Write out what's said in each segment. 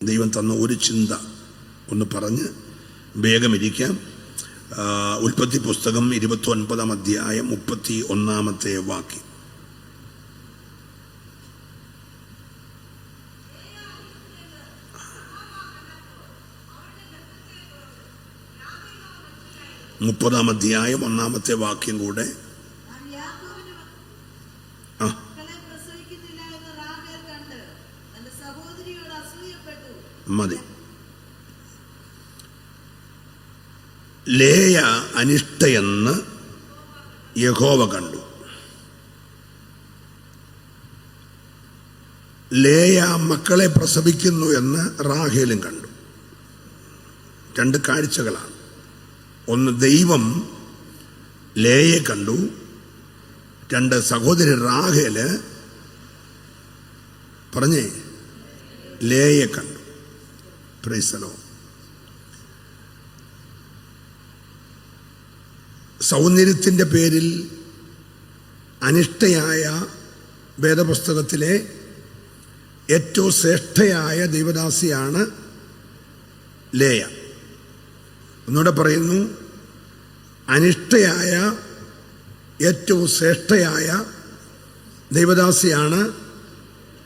ദൈവം തന്ന ഒരു ചിന്ത ഒന്ന് പറഞ്ഞ് വേഗമിരിക്കാം. ഉൽപ്പത്തി പുസ്തകം ഇരുപത്തി ഒൻപതാം അധ്യായം മുപ്പത്തി ഒന്നാമത്തെ വാക്യം. മുപ്പതാം അധ്യായം ഒന്നാമത്തെ വാക്യം കൂടെ താൻ യാക്കോബിന് ആ മക്കളെ പ്രസവിക്കുന്നില്ല എന്ന് റാഹേൽ കണ്ട് തന്റെ സഹോദരിയോട് അസൂയപ്പെട്ടു മതി. ലേയ അനിഷ്ടയെന്ന് യഹോവ കണ്ടു. ലേയ മക്കളെ പ്രസവിക്കുന്നു എന്ന് റാഹേലും കണ്ടു. രണ്ട് കാഴ്ചകളാണ്. ഒന്ന് ദൈവം ലേയെ കണ്ടു. രണ്ട് സഹോദരി റാഹേൽ പറഞ്ഞേ ലേയെ കണ്ടു. പ്രൈസലോ സൗന്ദര്യത്തിന്റെ പേരിൽ അനിഷ്ടയായ വേദപുസ്തകത്തിലെ ഏറ്റവും ശ്രേഷ്ഠയായ ദൈവദാസിയാണ് ലേയ. ഒന്നുകൂടെ പറയുന്നു. അനിഷ്ടയായ ഏറ്റവും ശ്രേഷ്ഠയായ ദൈവദാസിയാണ്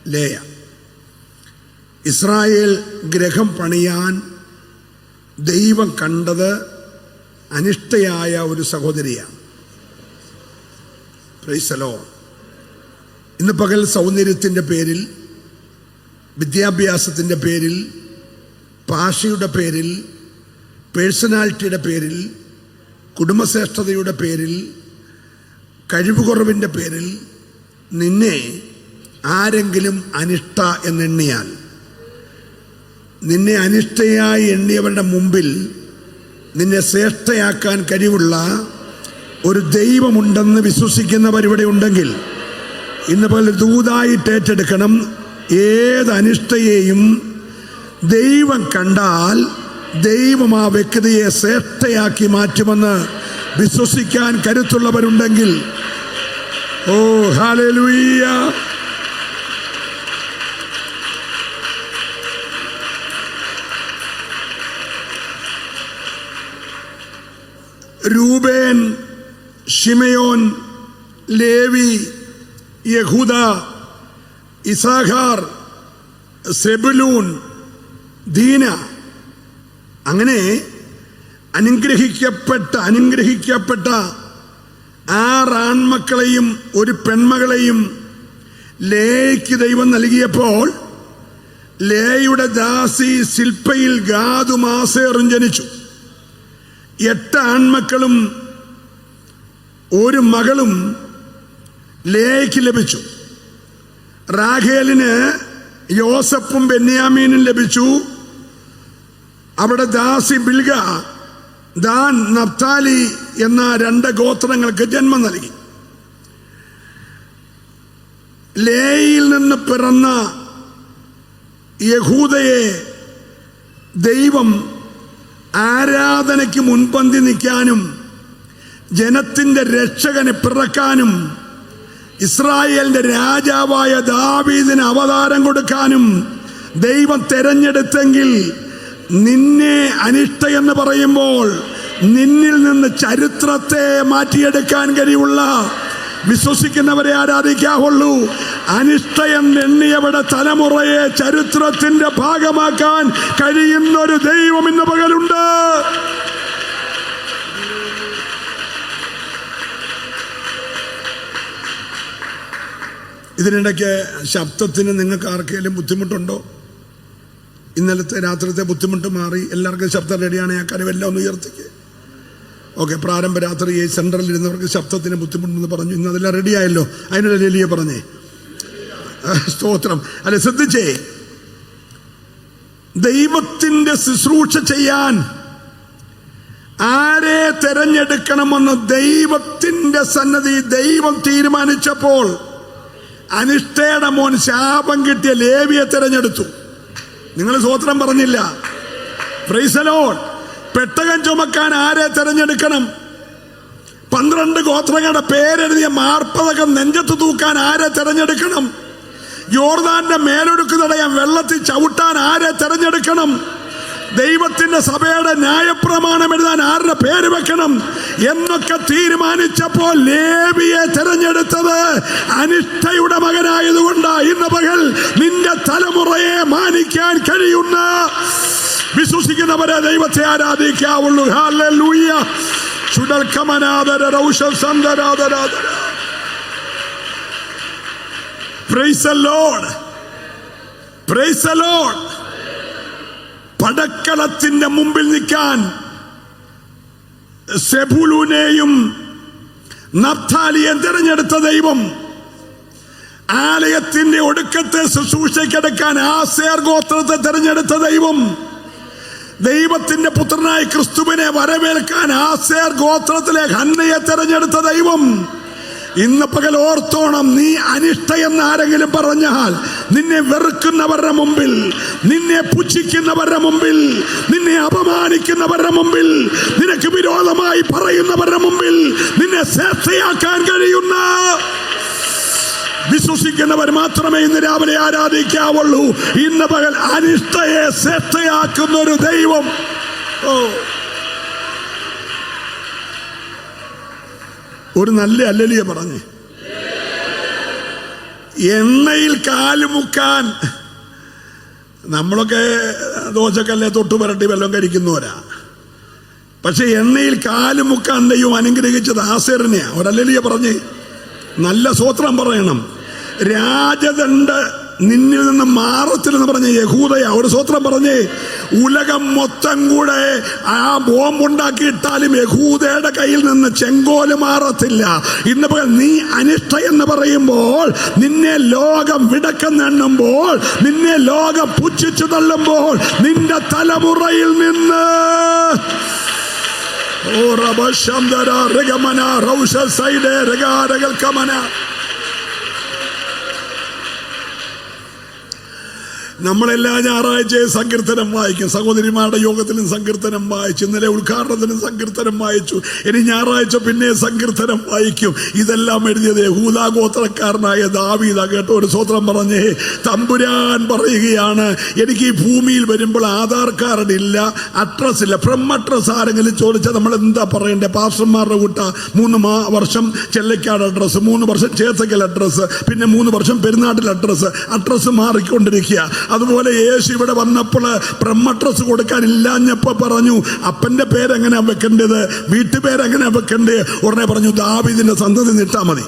ലേയ. ഇസ്രായേൽ ഗ്രഹം പണിയാൻ ദൈവം കണ്ടത് അനിഷ്ടയായ ഒരു സഹോദരിയാണ്. പ്രൈസലോ ഇന്ന് പകൽ സൗന്ദര്യത്തിന്റെ പേരിൽ വിദ്യാഭ്യാസത്തിന്റെ പേരിൽ ഭാഷയുടെ പേരിൽ പേഴ്സണാലിറ്റിയുടെ പേരിൽ കുടുംബശ്രേഷ്ഠതയുടെ പേരിൽ കഴിവുകുറവിന്റെ പേരിൽ നിന്നെ ആരെങ്കിലും അനിഷ്ട എന്നെണ്ണിയാൽ നിന്നെ അനിഷ്ടയായി എണ്ണിയവരുടെ മുമ്പിൽ നിന്നെ ശ്രേഷ്ഠയാക്കാൻ കഴിവുള്ള ഒരു ദൈവമുണ്ടെന്ന് വിശ്വസിക്കുന്നവർ ഇവിടെ ഉണ്ടെങ്കിൽ ഇന്ന് പോലെ ദൂതായിട്ട് ഏറ്റെടുക്കണം. ഏത് അനിഷ്ടയെയും ദൈവം കണ്ടാൽ ദൈവം ആ വ്യക്തിയെ ശ്രേഷ്ഠയാക്കി മാറ്റുമെന്ന് വിശ്വസിക്കാൻ കരുത്തുള്ളവരുണ്ടെങ്കിൽ. ഓ ഹാലലുയ്യ രൂബേൻ ഷിമയോൻ ലേവി യഹൂദ ഇസാഖാർ സെബുലൂൻ ദീന. അങ്ങനെ അനുഗ്രഹിക്കപ്പെട്ട അനുഗ്രഹിക്കപ്പെട്ട ആറാൺമക്കളെയും ഒരു പെൺമകളെയും ലേയ്ക്ക് ദൈവം നൽകിയപ്പോൾ ലേയുടെ ദാസി ശില്പയിൽ ഗാതുമാസേറും ജനിച്ചു. എട്ട് ആൺമക്കളും ഒരു മകളും ലേയ്ക്ക് ലഭിച്ചു. റാഖേലിന് യോസഫും ബെന്യാമീനും ലഭിച്ചു. അവിടെ ദാസി ബിൽഗ ദാൻ നഫ്താലി എന്ന രണ്ട് ഗോത്രങ്ങൾക്ക് ജന്മം നൽകി. ലേയിൽ നിന്ന് പിറന്ന യഹൂദയെ ദൈവം ആരാധനയ്ക്ക് മുൻപന്തി നിൽക്കാനും ജനത്തിന്റെ രക്ഷകനെ പിറക്കാനും ഇസ്രായേലിന്റെ രാജാവായ ദാവീദിന് അവതാരം കൊടുക്കാനും ദൈവം തെരഞ്ഞെടുത്തെങ്കിൽ നിന്നെ അനിഷ്ട എന്ന് പറയുമ്പോൾ നിന്നിൽ നിന്ന് ചരിത്രത്തെ മാറ്റിയെടുക്കാൻ കഴിവുള്ള വിശ്വസിക്കുന്നവരെ ആരാധിക്കാവുള്ളൂ. അനിഷ്ടയം എണ്ണിയവരുടെ തലമുറയെ ചരിത്രത്തിന്റെ ഭാഗമാക്കാൻ കഴിയുന്ന ഒരു ദൈവം ഇന്ന് പകലുണ്ട്. ഇതിനിടയ്ക്ക് ശബ്ദത്തിന് നിങ്ങൾക്ക് ആർക്കെങ്കിലും ബുദ്ധിമുട്ടുണ്ടോ? ഇന്നലത്തെ രാത്രിത്തെ ബുദ്ധിമുട്ട് മാറി എല്ലാവർക്കും ശബ്ദം റെഡിയാണ്. ആ കാര്യം എല്ലാം ഒന്ന് ഉയർത്തിക്ക്. ഓക്കെ പ്രാരംഭ രാത്രി സെൻട്രലിൽ ഇരുന്നവർക്ക് ശബ്ദത്തിന് ബുദ്ധിമുട്ടെന്ന് പറഞ്ഞു. ഇന്ന് അതെല്ലാം റെഡിയായല്ലോ അതിനുള്ള ലലിയെ പറഞ്ഞേ. സ്തോത്രം. അല്ലെ ശ്രദ്ധിച്ചേ. ദൈവത്തിന്റെ ശുശ്രൂഷ ചെയ്യാൻ ആരെ തെരഞ്ഞെടുക്കണമെന്ന് ദൈവത്തിന്റെ സന്നദ്ധി ദൈവം തീരുമാനിച്ചപ്പോൾ അനിഷ്ടയുടെ മോൻ ശാപം കിട്ടിയ ലേവിയെ തെരഞ്ഞെടുത്തു. നിങ്ങൾ സ്തോത്രം പറഞ്ഞില്ല. ഫ്രൈസലോൺ പെട്ടകം ചുമക്കാൻ ആരെ തിരഞ്ഞെടുക്കണം? പന്ത്രണ്ട് ഗോത്രങ്ങളുടെ പേരെഴുതിയ മാർപ്പതകം നെഞ്ചത്ത് തൂക്കാൻ ആരെ തിരഞ്ഞെടുക്കണം? യോർദാന്റെ മേലൊടുക്ക് തടയാൻ വെള്ളത്തിൽ ചവിട്ടാൻ ആരെ തിരഞ്ഞെടുക്കണം? ദൈവത്തിന്റെ സഭയുടെ ന്യായപ്രമാണം എഴുതാൻ ആരുടെ പേര് വെക്കണം? എന്നൊക്കെ തീരുമാനിച്ചപ്പോൾ ലേബിയെ തെരഞ്ഞെടുത്തത് അനിഷ്ടയുടെ മകനായതുകൊണ്ട് ഇന്ന് പകൽ നിന്റെ തലമുറയെ മാനിക്കാൻ കഴിയുന്ന വിശ്വസിക്കുന്നവരെ ദൈവത്തെ ആരാധിക്കാവുള്ളൂ. പടക്കളത്തിന്റെ മുമ്പിൽ നിൽക്കാൻ സെബുലൂനെയും നഫ്താലിയെ തിരഞ്ഞെടുത്ത ദൈവം ആലയത്തിന്റെ ഒടുക്കത്തെ ശുശ്രൂഷയ്ക്കെടുക്കാൻ ആസേർ ഗോത്രത്തെ തിരഞ്ഞെടുത്ത ദൈവം ദൈവത്തിന്റെ പുത്രനായി ക്രിസ്തുവിനെ വരവേൽക്കാൻ ആസേർ ഗോത്രത്തിലെ ഹന്നയെ തെരഞ്ഞെടുത്ത ദൈവം. ഇന്ന് പകൽ ഓർത്തോണം നീ അനിഷ്ട എന്ന് ആരെങ്കിലും പറഞ്ഞാൽ നിന്നെ വെറുക്കുന്നവരുടെ മുമ്പിൽ നിന്നെ പുച്ഛിക്കുന്നവരുടെ മുമ്പിൽ നിന്നെ അപമാനിക്കുന്നവരുടെ മുമ്പിൽ നിനക്ക് വിരോധമായി പറയുന്നവരുടെ മുമ്പിൽ നിന്നെ ശ്രദ്ധയാക്കാൻ കഴിയുന്ന വിശ്വസിക്കുന്നവർ മാത്രമേ ഇന്ന് രാവിലെ ആരാധിക്കാവുള്ളൂ. ഇന്ന് പകൽ അനിഷ്ടയെ ശ്രദ്ധയാക്കുന്ന ഒരു ദൈവം. ഓ. ഒരു നല്ല അല്ലലിയ പറഞ്ഞു. എണ്ണയിൽ കാലുമുക്കാൻ നമ്മളൊക്കെ ദോശക്കല്ലേ തൊട്ടു പുരട്ടി വെള്ളം കഴിക്കുന്നവരാ. പക്ഷെ എണ്ണയിൽ കാലുമുക്കാൻ ദൈവം അനുഗ്രഹിച്ചത് ആസേറിനെയാ. ഒരല്ലലിയ പറഞ്ഞ്. നല്ല സൂത്രം പറയണം. രാജദണ്ഡ് നിന്നിൽ നിന്ന് മാറത്തില്ലെന്ന് പറഞ്ഞ യഹൂദയ ഒരു സ്വത്രം പറഞ്ഞേ ഉലകം മൊത്തം കൂടെ ആ ബോംബുണ്ടാക്കിയിട്ടാലും യഹൂദയുടെ കയ്യിൽ നിന്ന് ചെങ്കോൽ മാറത്തില്ല. ഇന്ന് നീ അനിഷ്ട എന്ന് പറയുമ്പോൾ നിന്നെ ലോകം വിടക്കെന്നെണ്ണുമ്പോൾ നിന്നെ ലോകം പുച്ഛിച്ചു തള്ളുമ്പോൾ നിന്റെ തലമുറയിൽ നിന്ന് ഓ റബ ശന്തര രഗമന റൗഷ സൈഡേ രഗാരകൾ കമന നമ്മളെല്ലാ ഞായറാഴ്ചയും സങ്കീർത്തനം വായിക്കും. സഹോദരിമാരുടെ യോഗത്തിലും സങ്കീർത്തനം വായിച്ചു. ഇന്നലെ ഉദ്ഘാടനത്തിനും സങ്കീർത്തനം വായിച്ചു. ഇനി ഞായറാഴ്ച പിന്നെ സങ്കീർത്തനം വായിക്കും. ഇതെല്ലാം എഴുതിയത് ഹൂതാഗോത്രക്കാരനായ ദാവീദ. കേട്ടോ ഒരു സ്വത്രം പറഞ്ഞേ. തമ്പുരാൻ പറയുകയാണ് എനിക്ക് ഈ ഭൂമിയിൽ വരുമ്പോൾ ആധാർ കാർഡ് ഇല്ല അഡ്രസ് ഇല്ല. ഫ്രം അഡ്രസ് ആരെങ്കിലും ചോദിച്ചാൽ നമ്മൾ എന്താ പറയണ്ടേ? പാസ്റ്റർമാരുടെ കൂട്ട മൂന്ന് മാ വർഷം ചെല്ലക്കാട് അഡ്രസ്സ് മൂന്ന് വർഷം ചേത്തക്കൽ അഡ്രസ്സ് പിന്നെ മൂന്ന് വർഷം പെരുന്നാട്ടിൽ അഡ്രസ്സ്. അഡ്രസ്സ് മാറിക്കൊണ്ടിരിക്കുക. അതുപോലെ യേശു ഇവിടെ വന്നപ്പോൾ പ്രമ്മട്രസ് കൊടുക്കാൻ ഇല്ലാഞ്ഞപ്പോ പറഞ്ഞു അപ്പന്റെ പേരെങ്ങനെ വെക്കേണ്ടത്? വീട്ടുപേരെങ്ങനെ വെക്കേണ്ടത്? ഉടനെ പറഞ്ഞു ദാവിദിന്റെ സന്തതി നിട്ടാൽ മതി.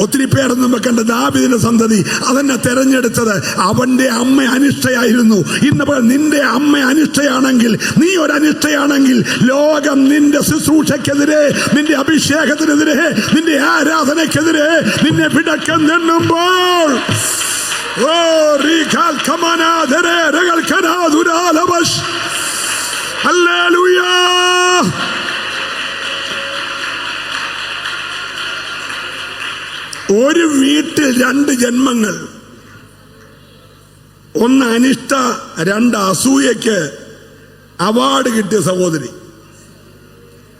ഒത്തിരി പേരൊന്നും വെക്കേണ്ട ദാബിദിന്റെ സന്തതി. അതെന്നെ തെരഞ്ഞെടുത്തത്. അവന്റെ അമ്മ അനിഷ്ഠയായിരുന്നു ഇന്നപ്പോൾ നിന്റെ അമ്മ അനിഷ്ഠയാണെങ്കിൽ നീ ഒരു അനിഷ്ടയാണെങ്കിൽ ലോകം നിന്റെ ശുശ്രൂഷക്കെതിരെ നിന്റെ അഭിഷേകത്തിനെതിരെ നിന്റെ ആരാധനക്കെതിരെ നിന്നെ വിടക്കം നിന്നുമ്പോൾ റീഖാൽ കമാനാധരെ രകൾ കനാതുരാലവശ് ഹല്ലേലൂയ ഒരു വീട്ടിൽ രണ്ട് ജന്മങ്ങൾ. ഒന്ന് അനിഷ്ട രണ്ട് അസൂയക്ക് അവാർഡ് കിട്ടിയ സഹോദരി.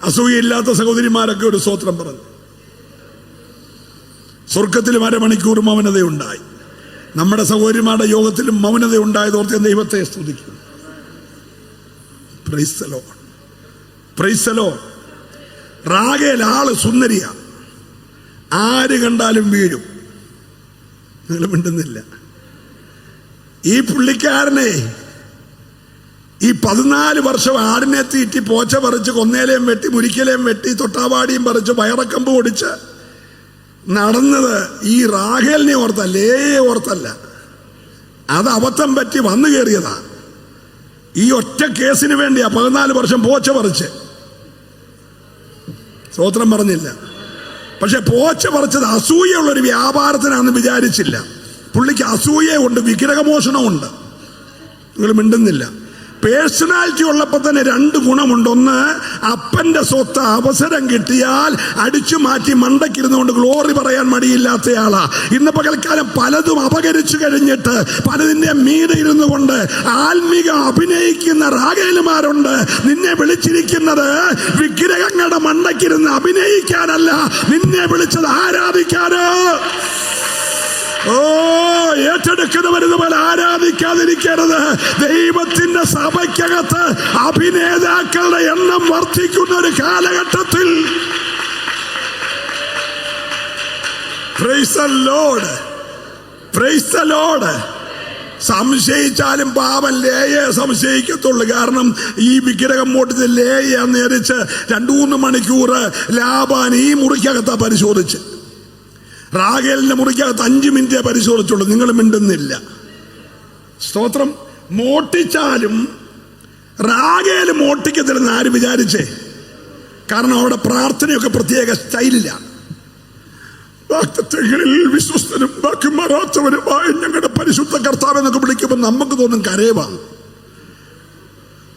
അസൂയയില്ലാത്ത സഹോദരിമാരൊക്കെ ഒരു സ്വോത്രം പറഞ്ഞു. സ്വർഗത്തിലും അരമണിക്കൂർ മൗനതയുണ്ടായി നമ്മുടെ സഹോദരിമാരുടെ യോഗത്തിലും മൗനത ഉണ്ടായതോർത്ത് ദൈവത്തെ സ്തുതിക്കും റാഗേൽ ആൾ സുന്ദരിയ. ആര് കണ്ടാലും വീഴും. നിങ്ങൾ മിണ്ടുന്നില്ല. ഈ പുള്ളിക്കാരനെ ഈ പതിനാല് വർഷം ആടിനെ തീറ്റി പോച്ച പറിച്ച് കൊന്നേലയും വെട്ടി മുരിക്കലയും വെട്ടി തൊട്ടാവാടിയും പറിച്ച് വയറക്കമ്പ് പൊടിച്ച് നടന്നത് ഈ റാഹേലിനെ ഓർത്തല്ല ഏ ഓർത്തല്ല. അത് അബദ്ധം പറ്റി വന്നു കയറിയതാ. ഈ ഒറ്റ കേസിന് വേണ്ടിയാ പതിനാല് വർഷം പോച്ച പറിച്ച്. സ്ത്രോത്രം പറഞ്ഞില്ല. പക്ഷെ പോച്ച പറിച്ചത് അസൂയുള്ളൊരു വ്യാപാരത്തിനാണെന്ന് വിചാരിച്ചില്ല. പുള്ളിക്ക് അസൂയയുണ്ട് വിഗ്രഹമോഷണമുണ്ട്. നിങ്ങൾ മിണ്ടുന്നില്ല. പേഴ്സണാലിറ്റി ഉള്ളപ്പോൾ തന്നെ രണ്ട് ഗുണമുണ്ട്. ഒന്ന് അപ്പന്റെ സ്വത്ത് അവസരം കിട്ടിയാൽ അടിച്ചു മാറ്റി മണ്ടക്കിരുന്നുകൊണ്ട് ഗ്ലോറി പറയാൻ മടിയില്ലാത്തയാളാ ഇന്ന് പകൽക്കാലം പലതും അപകരിച്ചു കഴിഞ്ഞിട്ട് പലതിന്റെ മീതെ ഇരുന്നു കൊണ്ട് ആത്മീക അഭിനയിക്കുന്ന രാഗേലുമാരുണ്ട് നിന്നെ വിളിച്ചിരിക്കുന്നത് വിഗ്രഹങ്ങളുടെ മണ്ടക്കിരുന്ന് അഭിനയിക്കാനല്ല. നിന്നെ വിളിച്ചത് ആരാധിക്കാന്? ഓ ഏറ്റെടുക്കുന്നവരിതുപോലെ ആരാധിക്കാതിരിക്കരുത്. ദൈവത്തിന്റെ സഭയ്ക്കകത്ത് അഭിനേതാക്കളുടെ എണ്ണം വർദ്ധിക്കുന്ന ഒരു കാലഘട്ടത്തിൽ. സംശയിച്ചാലും പാപം ലേയെ സംശയിക്കത്തുള്ളൂ. കാരണം ഈ വിഗ്രഹം മോട്ടിച്ച് ലേയെ നേരിച്ച് രണ്ടു മൂന്ന് മണിക്കൂർ ലാബാൻ ഈ മുറിക്കകത്താ പരിശോധിച്ച് റാഗേലിന്റെ മുറിക്കകത്ത് അഞ്ച് മിനിറ്റേ പരിശോധിച്ചുള്ളൂ. നിങ്ങൾ മിണ്ടുന്നില്ല. സ്തോത്രം. മോട്ടിച്ചാലും റാഗേൽ മോട്ടിക്കത്തില്ലെന്ന് ആര് വിചാരിച്ചേ? കാരണം അവിടെ പ്രാർത്ഥനയൊക്കെ പ്രത്യേക സ്റ്റൈലിലാണ് വാക്തത്വങ്ങളിൽ വിശ്വസ്തനും ബാക്കി മാറാത്തവനുമായ ഞങ്ങളുടെ പരിശുദ്ധ കർത്താവ് എന്നൊക്കെ വിളിക്കുമ്പോൾ നമുക്ക് തോന്നും കരയവാണ്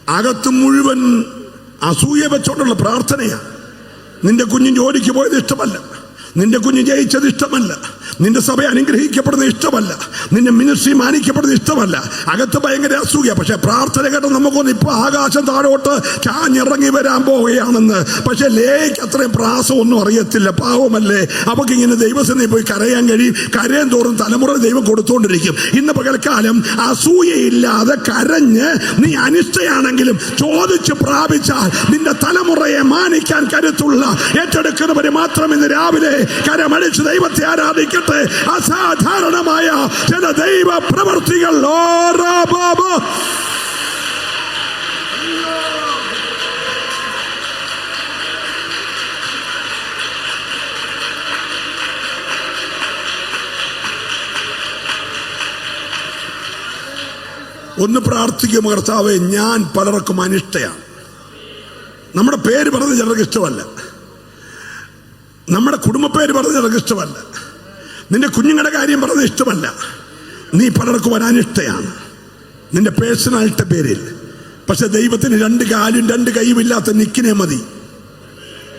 അകത്ത് മുഴുവൻ അസൂയ വെച്ചോണ്ടുള്ള പ്രാർത്ഥനയാണ് നിന്റെ കുഞ്ഞ് ജോലിക്ക് പോയത് ഇഷ്ടമല്ല. നിന്റെ കുഞ്ഞ് ജയിച്ചത് ഇഷ്ടമല്ല. നിന്റെ സഭയെ അനുഗ്രഹിക്കപ്പെടുന്ന ഇഷ്ടമല്ല. നിന്റെ മിനിസ്ട്രി മാനിക്കപ്പെടുന്ന ഇഷ്ടമല്ല. അകത്ത് ഭയങ്കര അസൂയ. പക്ഷെ പ്രാർത്ഥന കേട്ട് നമുക്കൊന്ന് ഇപ്പൊ ആകാശം താഴോട്ട് ചാഞ്ഞിറങ്ങി വരാൻ പോവുകയാണെന്ന്. പക്ഷെ ലേക്ക് അത്രയും പ്രാസമൊന്നും അറിയത്തില്ല. പാവമല്ലേ? അവക്ക് ഇങ്ങനെ ദൈവസേന പോയി കരയാൻ കഴിയും. കരയാൻ തോറും തലമുറ ദൈവം കൊടുത്തുകൊണ്ടിരിക്കും ഇന്ന് പകൽക്കാലം അസൂയയില്ലാതെ കരഞ്ഞ് നീ അനിഷ്ടയാണെങ്കിലും ചോദിച്ച് പ്രാപിച്ചാൽ നിന്റെ തലമുറയെ മാനിക്കാൻ കരുത്തുള്ള ഏറ്റെടുക്കുന്നവര് മാത്രം ഇന്ന് രാവിലെ കരമടിച്ച് ദൈവത്തെ ആരാധിക്കട്ടെ അസാധാരണമായ ചില ദൈവ പ്രവർത്തികൾ ഒന്ന് പ്രാർത്ഥിക്കും കർത്താവെ ഞാൻ പലർക്കും അനിഷ്ടയാണ്. നമ്മുടെ പേര് പറഞ്ഞ് ചിലർക്ക് ഇഷ്ടമല്ല. നമ്മുടെ കുടുംബപ്പേര് പറഞ്ഞ് ചിലർക്ക് ഇഷ്ടമല്ല. നിന്റെ കുഞ്ഞുങ്ങളുടെ കാര്യം പറഞ്ഞത് ഇഷ്ടമല്ല. നീ പലർക്കും വരാനിഷ്ടയാണ് നിന്റെ പേഴ്സണാലിറ്റി പേരിൽ. പക്ഷെ ദൈവത്തിന് രണ്ട് കാലും രണ്ട് കൈയും ഇല്ലാത്ത നിക്കിനെ മതി.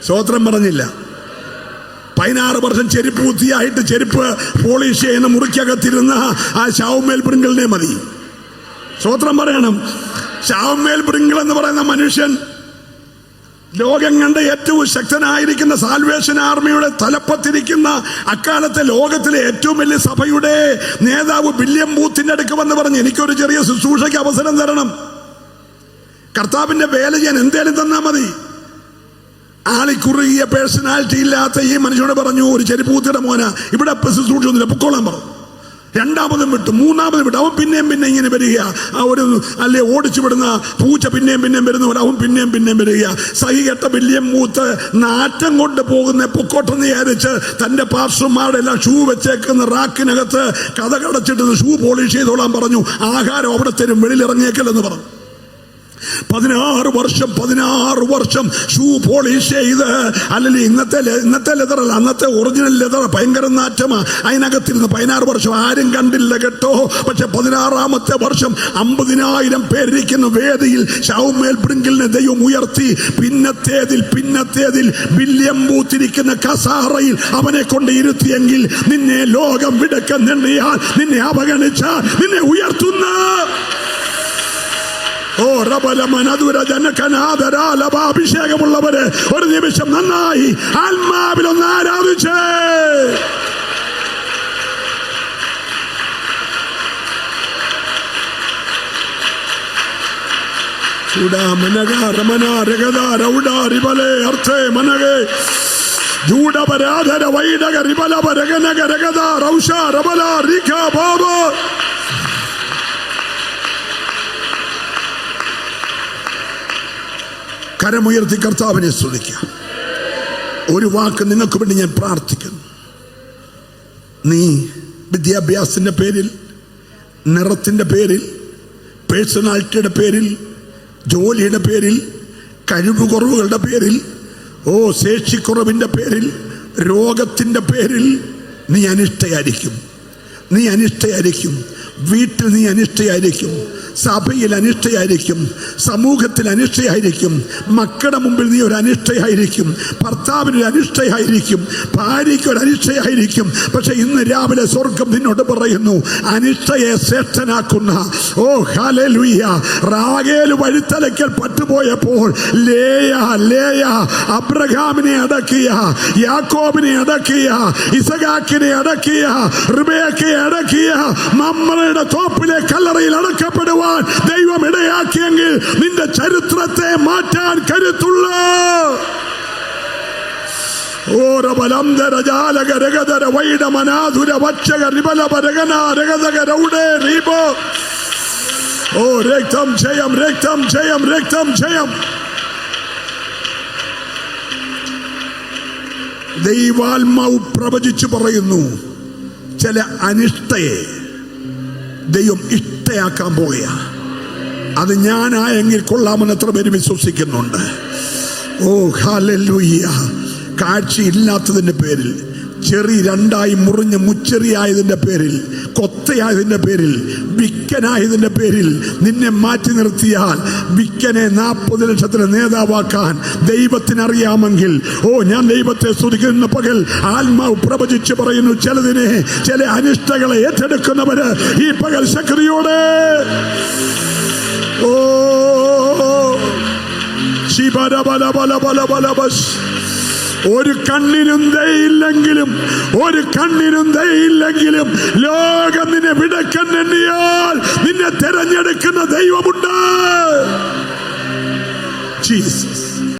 സ്വോത്രം പറഞ്ഞില്ല. പതിനാറ് വർഷം ചെരുപ്പ് കുത്തിയായിട്ട് ചെരുപ്പ് പോളിഷ് ചെയ്യുന്ന മുറിക്കകത്തിരുന്ന ആ ഷാവുമേൽ പ്രിങ്കിളിനെ മതി. സ്വോത്രം പറയണം. ഷാവുമേൽ പ്രിങ്കിൾ എന്ന് പറയുന്ന മനുഷ്യൻ ലോകം കണ്ട ഏറ്റവും ശക്തനായിരിക്കുന്ന സാൽവേഷൻ ആർമിയുടെ തലപ്പത്തിരിക്കുന്ന അക്കാലത്തെ ലോകത്തിലെ ഏറ്റവും വലിയ സഭയുടെ നേതാവ് വില്യം ബൂത്തിന്റെ അടുക്ക് വന്ന് പറഞ്ഞ് എനിക്കൊരു ചെറിയ ശുശ്രൂഷയ്ക്ക് അവസരം തരണം. കർത്താവിന്റെ വേല ഞാൻ എന്തേലും തന്നാ മതി. ആളിക്കുറുകിയ പേഴ്സണാലിറ്റി ഇല്ലാത്ത ഈ മനുഷ്യനോട് പറഞ്ഞു ഒരു ചെരുപ്പൂത്തിയുടെ മോന ഇവിടെ ശുശ്രൂഷ ഒന്നുമില്ല പൊക്കോളാൻ പറഞ്ഞു രണ്ടാമതും വിട്ടു മൂന്നാമതും വിട്ടു. അവൻ പിന്നെയും പിന്നെ ഇങ്ങനെ വരിക ആ ഒരു അല്ലെ ഓടിച്ചു വിടുന്ന പൂച്ച പിന്നെയും പിന്നെയും വരുന്ന പോലെ അവൻ പിന്നെയും പിന്നെയും വരിക സഹികെട്ട വലിയ മൂത്ത് നാറ്റം കൊണ്ട് പോകുന്ന പൊക്കോട്ടെന്ന് വിചാരിച്ച് തന്റെ പാർശ്വന്മാരുടെ എല്ലാം ഷൂ വെച്ചേക്കുന്ന റാക്കിനകത്ത് കഥ കടച്ചിട്ട് ഷൂ പോളിഷ് ചെയ്തോളാൻ പറഞ്ഞു. ആഹാരം അവിടെ തരും വെളിയിലിറങ്ങിയേക്കല്ലെന്ന് പറഞ്ഞു. പതിനാറ് വർഷം പതിനാറ് വർഷം ഷൂ പോളിഷ് ചെയ്ത്. അല്ലെങ്കിൽ ഇന്നത്തെ ഇന്നത്തെ ലെതറല്ല അന്നത്തെ ഒറിജിനൽ ലെതറ ഭയങ്കര നാറ്റമാ. അതിനകത്തിരുന്ന് പതിനാറ് വർഷം ആരും കണ്ടില്ല കേട്ടോ. പക്ഷെ പതിനാറാമത്തെ വർഷം അമ്പതിനായിരം പേരിരിക്കുന്ന വേദിയിൽ. ഷൗമേൽ ബ്രിങ്കിലിനെ ദൈവം ഉയർത്തി. പിന്നത്തേതിൽ പിന്നത്തേതിൽ വില്യം ബൂത്തിരിക്കുന്ന കസാറയിൽ അവനെ കൊണ്ട് ഇരുത്തിയെങ്കിൽ നിന്നെ ലോകം വിടക്കം നിന്നെ അവഗണിച്ച നിന്നെ ഉയർത്തുന്ന ഓ അഭിഷേകമുള്ളവര് ഒരു നിമിഷം നന്നായി ആത്മാവിലൊന്ന് ആരാധിച്ചേ. ജൂഡപരാധര വൈഡക റിബലപ രഗനക രഗദ റൗഷ റബല ബാബ. കരമുയർത്തി കർത്താവിനെ സ്തുതിക്കാം. ഒരു വാക്ക് നിങ്ങൾക്ക് വേണ്ടി ഞാൻ പ്രാർത്ഥിക്കുന്നു. നീ വിദ്യാഭ്യാസത്തിന്റെ പേരിൽ നിറത്തിന്റെ പേരിൽ പേഴ്സണാലിറ്റിയുടെ പേരിൽ ജോലിയുടെ പേരിൽ കഴിവ് കുറവുകളുടെ പേരിൽ ഓ ശേഷിക്കുറവിന്റെ പേരിൽ രോഗത്തിന്റെ പേരിൽ നീ അനിഷ്ടയായിരിക്കും. നീ അനിഷ്ടയായിരിക്കും. വീട്ടിൽ നീ അനിഷ്ടയായിരിക്കും. സഭയിൽ അനിഷ്ടയായിരിക്കും. സമൂഹത്തിൽ അനിഷ്ടയായിരിക്കും. മക്കളുടെ മുമ്പിൽ നീ ഒരു അനിഷ്ടയായിരിക്കും. ഭർത്താവിന് ഒരു അനിഷ്ടയായിരിക്കും. ഭാര്യയ്ക്ക് ഒരു അനിഷ്ടയായിരിക്കും. പക്ഷെ ഇന്ന് രാവിലെ സ്വർഗം നിന്നോട് പറയുന്നു അനിഷ്ടയെ ശ്രേഷ്ഠനാക്കുന്ന. ഓ ഹാലലുയ്യ റാഗേൽ വഴിത്തലയ്ക്കൽ പറ്റുപോയപ്പോൾ ലേയ ലേയ അബ്രഹാമിനെ അടക്കിയ യാക്കോബിനെ അടക്കിയ ഇസഗാക്കിനെ അടക്കിയ റിബേക്കയെ അടക്കിയ നമ്മളുടെ തോപ്പിലെ കല്ലറയിൽ അടക്കപ്പെടുവാൻ ദൈവം ഇടയാക്കിയെങ്കിൽ നിന്റെ ചരിത്രത്തെ മാറ്റാൻ കരുത്തുള്ള ഓ ജയം ജയം ജയം. ദൈവാത്മാവ് പ്രവചിച്ചു പറയുന്നു. ചില അനിഷ്ടയെ ദൈവം ഇഷ്ടയാക്കാൻ പോവുക അത് ഞാനായെങ്കിൽ കൊള്ളാമെന്ന് എത്ര പേര് വിശ്വസിക്കുന്നുണ്ട്. ഓ ഹാലൂയ്യ കാഴ്ചയില്ലാത്തതിന്റെ പേരിൽ ചെറി രണ്ടായി മുറിഞ്ഞ് മുച്ചെറിയായതിന്റെ പേരിൽ കൊത്തയായതിന്റെ പേരിൽ വിക്കനായതിന്റെ പേരിൽ നിന്നെ മാറ്റി നിർത്തിയാൽ വിക്കനെ നാൽപ്പത് ലക്ഷത്തിന് നേതാവാക്കാൻ ദൈവത്തിനറിയാമെങ്കിൽ ഓ ഞാൻ ദൈവത്തെ സ്തുതിക്കുന്ന പകൽ ആത്മാവ് പ്രവചിച്ച് പറയുന്നു ചിലതിനെ ചില അനിഷ്ടകളെ ഏറ്റെടുക്കുന്നവര് ഈ പകൽ ശക്തിയോടെ. ഓ ശിബല ബല ബല ബല ബല ബസ് ഒരു കണ്ണിനും ദയില്ലെങ്കിലും ഒരു കണ്ണിനും ദയില്ലെങ്കിലും ലോകം നിന്നെ വിടക്കണ്ണിയാൽ നിന്നെ തെരഞ്ഞെടുക്കുന്ന ദൈവമുണ്ട്. ജീസസ്